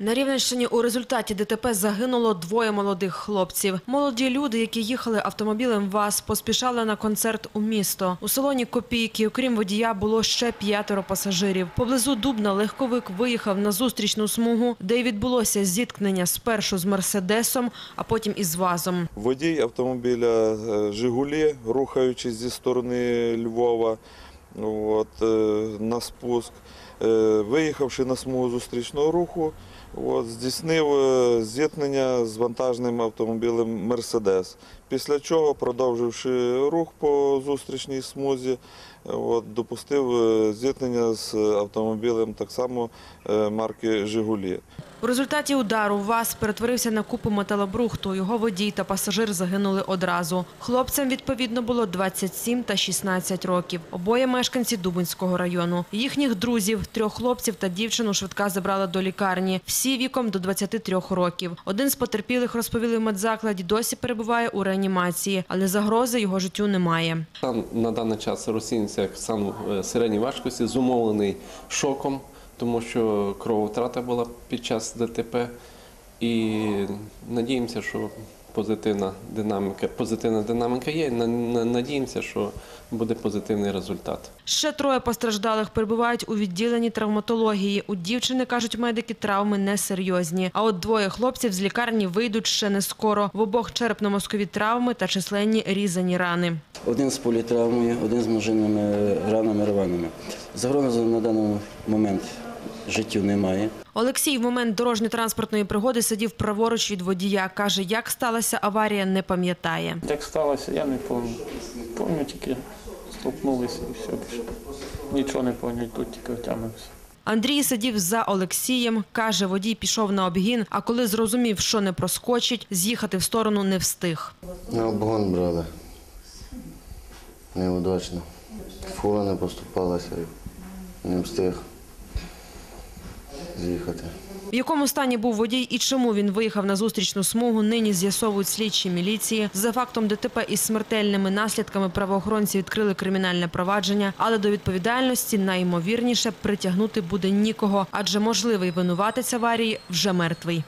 На Рівненщині у результаті ДТП загинуло двоє молодих хлопців. Молоді люди, які їхали автомобілем ВАЗ, поспішали на концерт у місто. У салоні Копійки, окрім водія, було ще п'ятеро пасажирів. Поблизу Дубна легковик виїхав на зустрічну смугу, де й відбулося зіткнення спершу з Мерседесом, а потім із ВАЗом. Водій автомобіля е, Жигулі, рухаючись зі сторони Львова от, е, на спуск, е, виїхавши на смугу зустрічного руху, от, здійснив е, зіткнення з вантажним автомобілем Мерседес. Після чого, продовживши рух по зустрічній смузі, от, допустив зіткнення з автомобілем так само марки Жигулі. У результаті удару ВАЗ перетворився на купу металобрухту. Його водій та пасажир загинули одразу. Хлопцям відповідно було 27 та 16 років. Обоє мешканці Дубинського району. Їхніх друзів, трьох хлопців та дівчину швидка забрала до лікарні. Всі віком до 23 років. Один з потерпілих розповіли в медзакладі, досі перебуває у реанімації, але загрози його життю немає. Стан на даний час як стан е, важкості, зумовлений шоком, тому що крововтрата була під час ДТП. І надіємося, що позитивна динаміка, позитивна динаміка є. На- на- Надіємося, що буде позитивний результат. Ще троє постраждалих перебувають у відділенні травматології. У дівчини, кажуть медики, травми несерйозні. А от двоє хлопців з лікарні вийдуть ще не скоро. В обох черепно-мозкові травми та численні різані рани. Один з політравмою, один з множинними ранами рваними. Загрози на даний момент життю немає. Олексій в момент дорожньо-транспортної пригоди сидів праворуч від водія. Каже, як сталася аварія, не пам'ятає. Як сталося, я не пам'ятаю. Пам'ятаю тільки столкнулися і все більше. Нічого не пам'ятаю, тут тільки втягнувся. Андрій сидів за Олексієм. Каже, водій пішов на обгін, а коли зрозумів, що не проскочить, з'їхати в сторону не встиг. На обгон брали. Неудачно. Фура не поступалася, не встиг з'їхати. В якому стані був водій і чому він виїхав на зустрічну смугу, нині з'ясовують слідчі міліції. За фактом ДТП із смертельними наслідками правоохоронці відкрили кримінальне провадження, але до відповідальності найімовірніше притягнути буде нікого, адже можливий винуватець аварії вже мертвий.